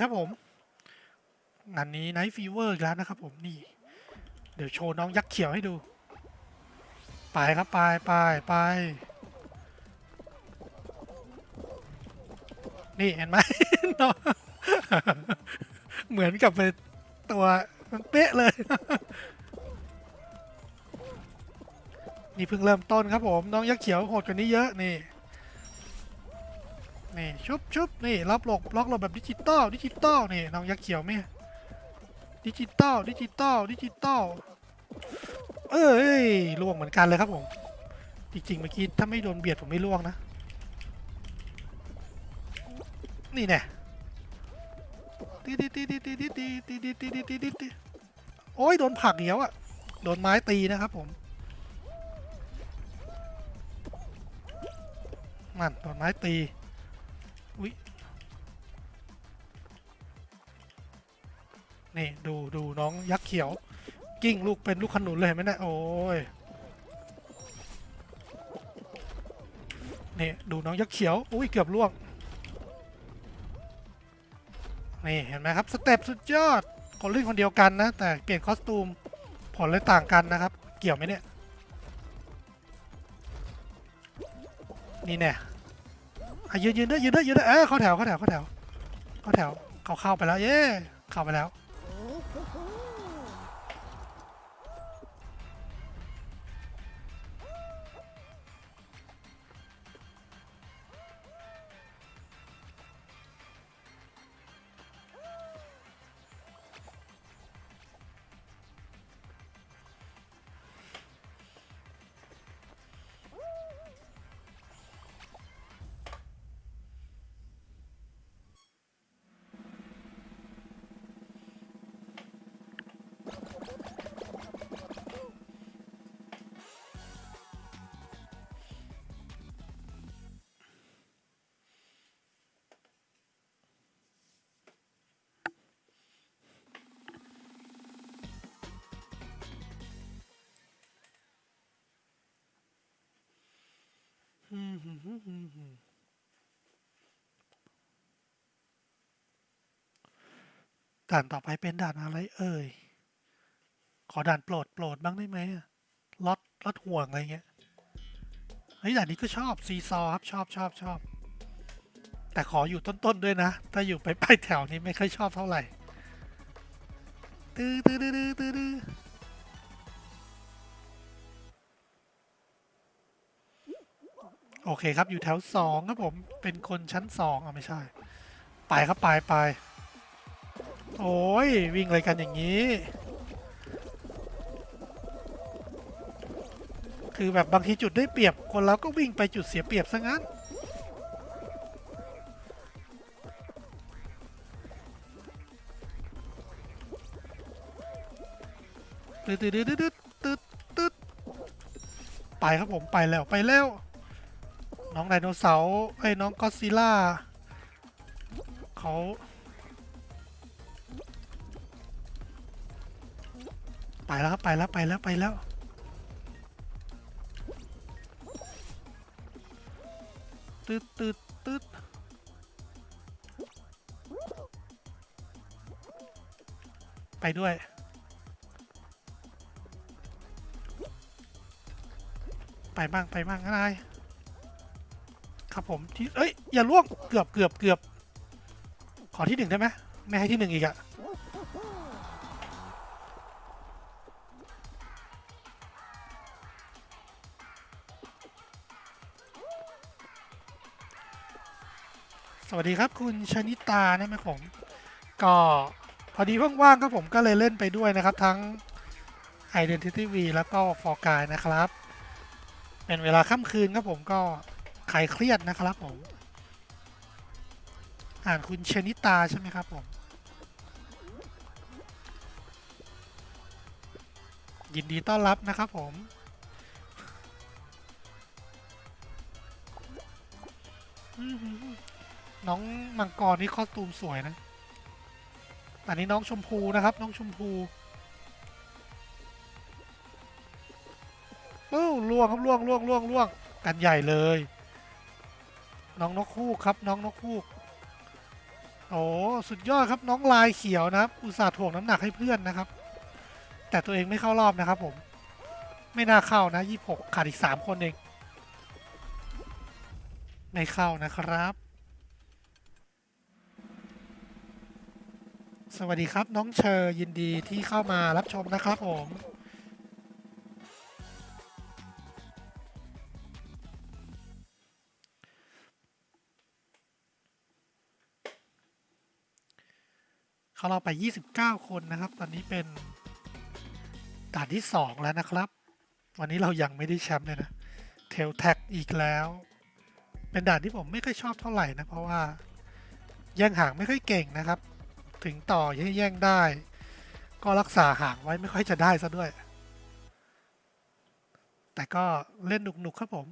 ครับผม งานนี้ไนท์ฟีเวอร์อีกแล้วนะครับผมนี่ เดี๋ยวโชว์น้องยักษ์เขียวให้ดู ไปครับไปไปไป นี่เห็นไหม น้องเหมือนกับเป็นตัวมันเป๊ะเลย นี่เพิ่งเริ่มต้นครับผม น้องยักษ์เขียวโหดกว่านี้เยอะนี่ นี่ชุบชุบนี่รับหลบล็อกหลบแบบดิจิตอลดิจิตอลนี่น้องยักษ์เขียวไหมดิจิตอลดิจิตอลดิจิตอลเอ้ยล่วงเหมือนกันเลยครับผมจริงๆเมื่อกี้ถ้าไม่โดนเบียดผมไม่ล่วงนะ นี่แน่ตีตีตีตีตีตีตีตีตีตีตีตีตีโอ้ยโดนผักเหนียวอะโดนไม้ตีนะครับผมนั่นโดนไม้ตี อุ้ยนี่ดูดูน้องยักษ์เขียว กิ้งลูกเป็นลูกขนุนเลยเห็นไหมเนะโอ้ยนี่ดูน้องยักษ์เขียว อุ้ยเกือบล่วง นี่เห็นไหมครับ สเต็ปสุดยอดคนเล่นคนเดียวกันนะ แต่เปลี่ยนคอสตูมผลเลยต่างกันนะครับ เกี่ยวไหมเนี่ย นี่แน่ อะยืนยืนด้วยยืนด้วยยืนด้วยเออเข้าแถวเข้าแถวเข้าแถวเข้าแถวเขาเข้าไปแล้วเย้เข้าไปแล้ว ด่านต่อไปเป็นด่านอะไรเอ่ย ขอด่านโปรดโปรดบ้างได้ไหมลอะลดลดห่วงอะไรเงี้ยเฮ้ด่านนี้ก็ชอบซีซอครับชอบชอบชอบ แต่ขออยู่ต้นๆด้วยนะ ถ้าอยู่ไปไปลายแถวนี้ไม่ค่อยชอบเท่าไหร่ตื้อตื้อตื้อตื้อตื้อโอเคครับอยู่แถวสองครับผมเป็นคนชั้นสองอะไม่ใช่ ไปครับไปไปโอ้ยวิ่งอะไรกันอย่างนี้ คือแบบบางทีจุดได้เปรียบคนเราก็วิ่งไปจุดเสียเปรียบซะงั้นตืดตืดตืดตืดตืดตืดไปครับผมไปแล้วไปแล้ว น้องไดโนเสาร์ไอ้น้องก็ซิลล่าเขาไปแล้วครับไปแล้วไปแล้วไปแล้ว ตืดตืดตืดไปด้วย ไปบ้างไปบ้างอะไรครับผมที่เอ้ย อย่าล่วงเกือบเกือบเกือบขอที่หนึ่งได้ไหมไม่ให้ที่หนึ่งอีกอะ วัสดีครับคุณชนิตานะแม่ผม ก็พอดีว่างๆครับผมก็เลยเล่นไปด้วยนะครับ ทั้ง Identity V แล้วก็ For g u y นะครับ เป็นเวลาค่ำคืนครับผมก็คลายเครียดนะครับผม อ่านคุณชนิตาใช่ไหมครับผมยินดีต้อนรับนะครับผม อื้อหือ น้องมังกรนี่คอสตูมสวยนะ อันนี้น้องชมพูนะครับ น้องชมพูเอ้าล่วงครับล่วงล่วงล่วงล่วงกันใหญ่เลย น้องนกคู่ครับ น้องนกคู่โอ้สุดยอดครับน้องลายเขียวนะครับ อุตส่าห์ถ่วงน้ำหนักให้เพื่อนนะครับ แต่ตัวเองไม่เข้ารอบนะครับ ผม ไม่น่าเข้านะยี่หกขาดอีกสามคนเอง ไม่เข้านะครับ สวัสดีครับน้องเชอร์ยินดีที่เข้ามารับชมนะครับผมเขาเราไป 29 คนนะครับ ตอนนี้เป็นด่านที่ 2 แล้วนะครับ วันนี้เรายังไม่ได้แชมป์เลยนะเทลแท็กอีกแล้ว เป็นด่านที่ผมไม่ค่อยชอบเท่าไหร่นะ เพราะว่าแย่งห่างไม่ค่อยเก่งนะครับ ถึงต่อแย่งได้ ก็รักษาห่างไว้ไม่ค่อยจะได้ซะด้วย แต่ก็เล่นหนุกๆครับผม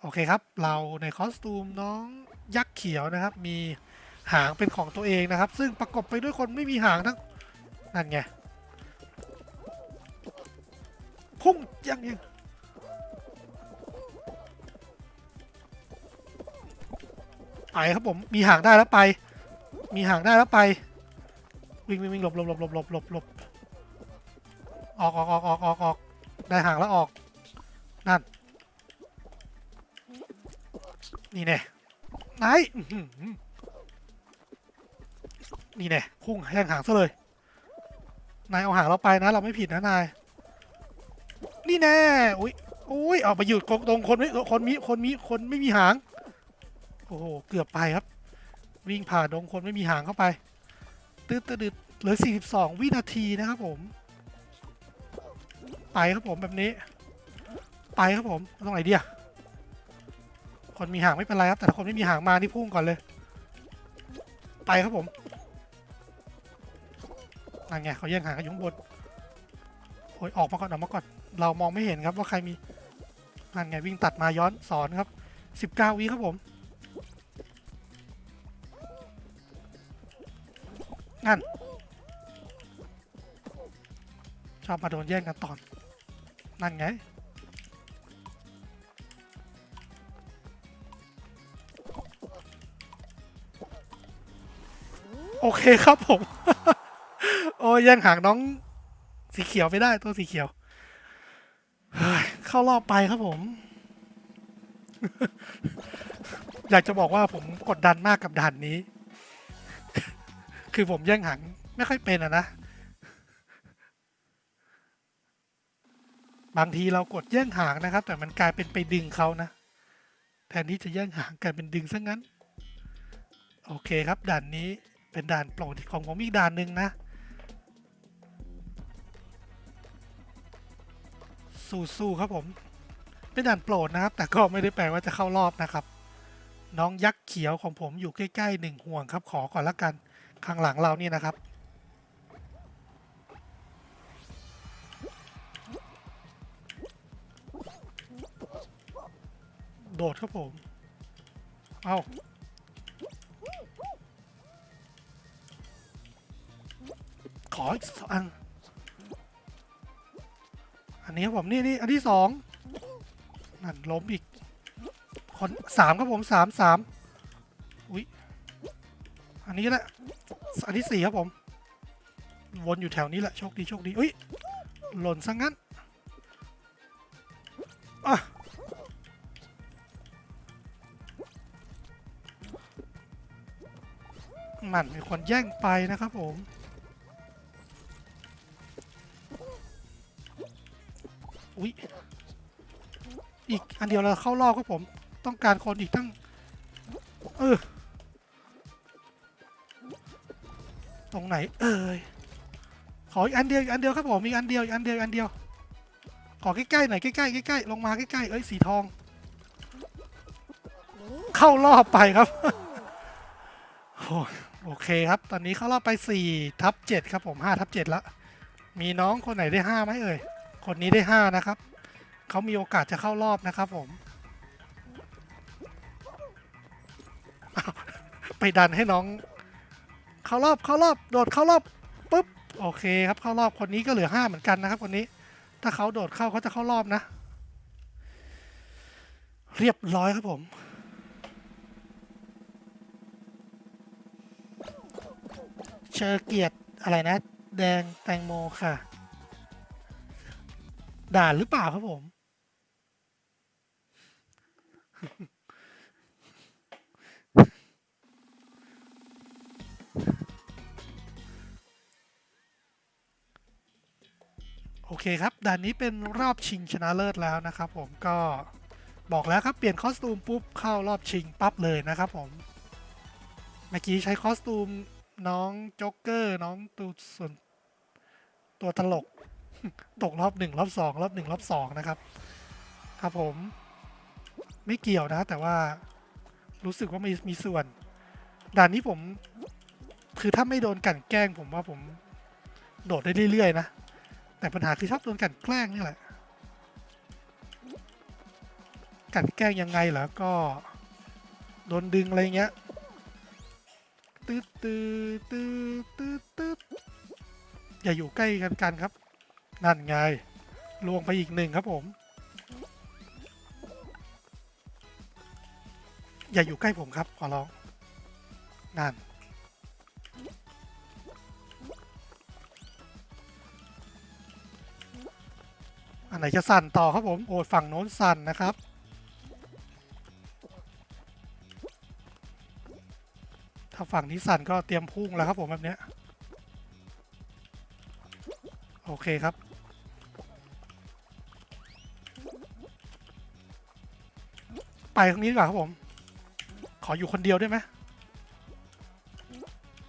โอเคครับ เราในคอสตูมน้องยักษ์เขียวนะครับ มีหางเป็นของตัวเองนะครับ ซึ่งประกบไปด้วยคนไม่มีหางทั้งนั่นไงพุ่งยังยังไปครับผม มีหางได้แล้วไป มีหางได้แล้วไป วิ่งวิ่งวิ่งหลบหลบหลบหลบหลบหลบหลบออกออกออกออกออกออกได้หางแล้วออกนั่นนี่แน่ไหนอื้อหือนี่แน่พุ่งแย่งหางซะเลยนายเอาหางเราไปนะ เราไม่ผิดนะนายนี่แน่อุ้ยอุ้ยออกไปอยู่ตรงคนไม่คนมีคนมีคนไม่มีหางโอ้โหเกือบไปครับ วิ่งผ่านดงคนไม่มีหางเข้าไป ตืดตืดเหลือ 42 วินาทีนะครับผม ไปครับผมแบบนี้ ไปครับผมตรงไหนดีอะคนมีหางไม่เป็นไรครับ แต่ถ้าคนไม่มีหางมานี่พุ่งก่อนเลย ไปครับผมนั่นไงเขาแย่งหางกันอยู่ข้างบนโอ้ยออกมาก่อนออกมาก่อน เรามองไม่เห็นครับว่าใครมีนั่นไงวิ่งตัดมาย้อนสอนครับ 19วิครับผม นั่น ชอบมาโดนแย่งกันตอน นั่นไง โอเคครับผม โอ้ยแย่งหางน้องสีเขียวไปได้ตัวสีเขียว เข้ารอบไปครับผม อยากจะบอกว่าผมกดดันมากกับด่านนี้ คือผมแย่งหางไม่ค่อยเป็นอะนะ บางทีเรากดแย่งหางนะครับ แต่มันกลายเป็นไปดึงเขานะ แทนที่จะแย่งหางกลายเป็นดึงซะงั้น โอเคครับด่านนี้เป็นด่านโปรดของผมอีกด่านหนึ่งนะสู้ๆครับผม เป็นด่านโปรดนะครับ แต่ก็ไม่ได้แปลว่าจะเข้ารอบนะครับ น้องยักษ์เขียวของผมอยู่ใกล้ๆหนึ่งห่วงครับ ขอก่อนละกัน ข้างหลังเรานี่นะครับ โดดครับผม เอาขออีกสองอัน อันนี้ครับผม นี่นี่อันที่สองนั่นล้มอีก คนสามครับผมสามสามอุ้ยอันนี้ก็ได้ อันที่สี่ครับผม วนอยู่แถวนี้แหละ โชคดีโชคดีอุ้ย หล่นซะงั้นอะนั่นมีคนแย่งไปนะครับผม อุ๊ย อีกอันเดียวเราเข้ารอบครับผม ต้องการคนอีกตั้ง เออ รงไหน เอ่ยขออีกอันเดียวอีกอันเดียวครับผมอีกอันเดียวอีกอันเดียวอีกอันเดียว ขอใกล้ๆหน่อยใกล้ๆใกล้ๆลงมาใกล้ๆเอ้ยสีทอง เข้ารอบไปครับโอเคครับ ตอนนี้เข้ารอบไป4ทับ7ครับผม5ทับ7แล้วมีน้องคนไหนได้5ไหมเอ่ยคนนี้ได้ห้านะครับเขามีโอกาสจะเข้ารอบนะครับผมไปดันให้น้อง เข้ารอบเข้ารอบโดดเข้ารอบปุ๊บโอเคครับเข้ารอบคนนี้ก็เหลือห้าเหมือนกันนะครับคนนี้ ถ้าเขาโดดเข้าเขาจะเข้ารอบนะ เรียบร้อยครับผมเชอร์เกียรติอะไรนะ แดงแตงโมค่ะ ด่านหรือเปล่าครับผม เคครับด่านนี้เป็นรอบชิงชนะเลิศแล้วนะครับผมก็บอกแล้วครับเปลี่ยนคอสตูมปุ๊บเข้ารอบชิงปั๊บเลยนะครับผมเมื่อกี้ใช้คอสตูมน้องโจ๊กเกอร์น้องตัวส่วนตัวตลก ตกรอบหนึ่งรอบสองรอบหนึ่งรอบสองนะครับ ครับผมไม่เกี่ยวนะแต่ว่ารู้สึกว่ามีมีส่วน ด่านนี้ผม คือถ้าไม่โดนกั่นแกล้งผมว่าผมโดดได้เรื่อยๆนะ แต่ปัญหาคือชอบโดนกันแกล้งนี่แหละ กันแกล้งยังไงเหรอก็โดนดึงอะไรเงี้ยตืดตืดตืดตืดตืดอย่าอยู่ใกล้กันกันครับ นั่นไงลวงไปอีกหนึ่งครับผม อย่าอยู่ใกล้ผมครับขอร้องนั่น อันไหนจะสั่นต่อครับผมโอ้ฝั่งโน้นสั่นนะครับ ถ้าฝั่งนี้สั่นก็เตรียมพุ่งแล้วครับผมแบบเนี้ยโอเคครับไปตรงนี้ดีกว่าครับผม ขออยู่คนเดียวได้ไหม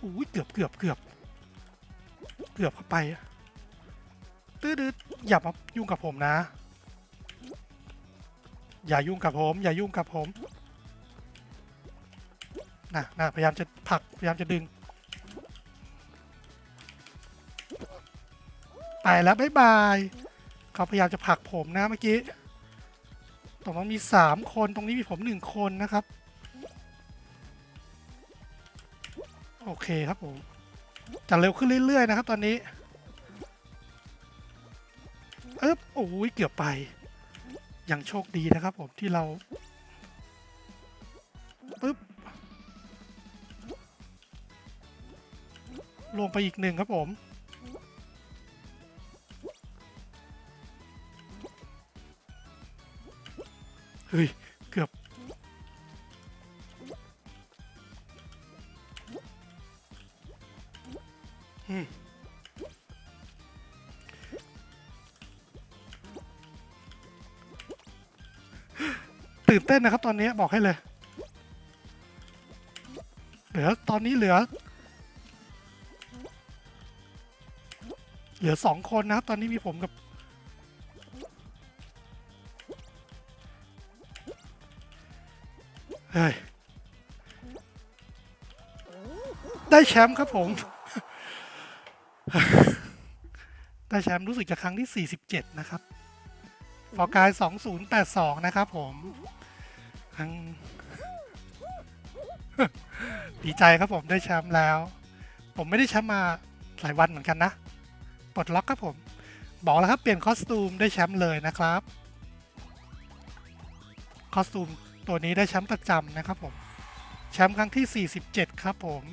อุ้ยเกือบเกือบเกือบ เกือบเข้าไปอะตื้อดืด อย่ามายุ่งกับผมนะ อย่ายุ่งกับผม อย่ายุ่งกับผมนะนะพยายามจะผลักพยายามจะดึงไปแล้วบ๊ายบายเขาพยายามจะผลักผมนะเมื่อกี้ตรงนั้นมีสามคนตรงนี้มีผมหนึ่งคนนะครับ โอเคครับผมจะเร็วขึ้นเรื่อยๆนะครับตอนนี้ โอ้ยเกือบไป ยังโชคดีนะครับผมที่เราปึ๊บลงไปอีกหนึ่งครับผม เฮ้ย เกือบ อืม ตื่นเต้นนะครับตอนนี้บอกให้เลย เหลือตอนนี้เหลือ เหลือสองคนนะครับ ตอนนี้มีผมกับ เฮ้ย ได้แชมป์ครับผม ได้แชมป์รู้สึกจะครั้งที่ 47 นะครับ ฟอกาย2082 นะครับผมอืมดีใจครับผมได้แชมป์แล้ว ผมไม่ได้แชมป์มาหลายวันเหมือนกันนะปลดล็อกครับผม บอกแล้วครับเปลี่ยนคอสตูมได้แชมป์เลยนะครับ คอสตูมตัวนี้ได้แชมป์ประจำนะครับผม แชมป์ครั้งที่ 47 ครับผม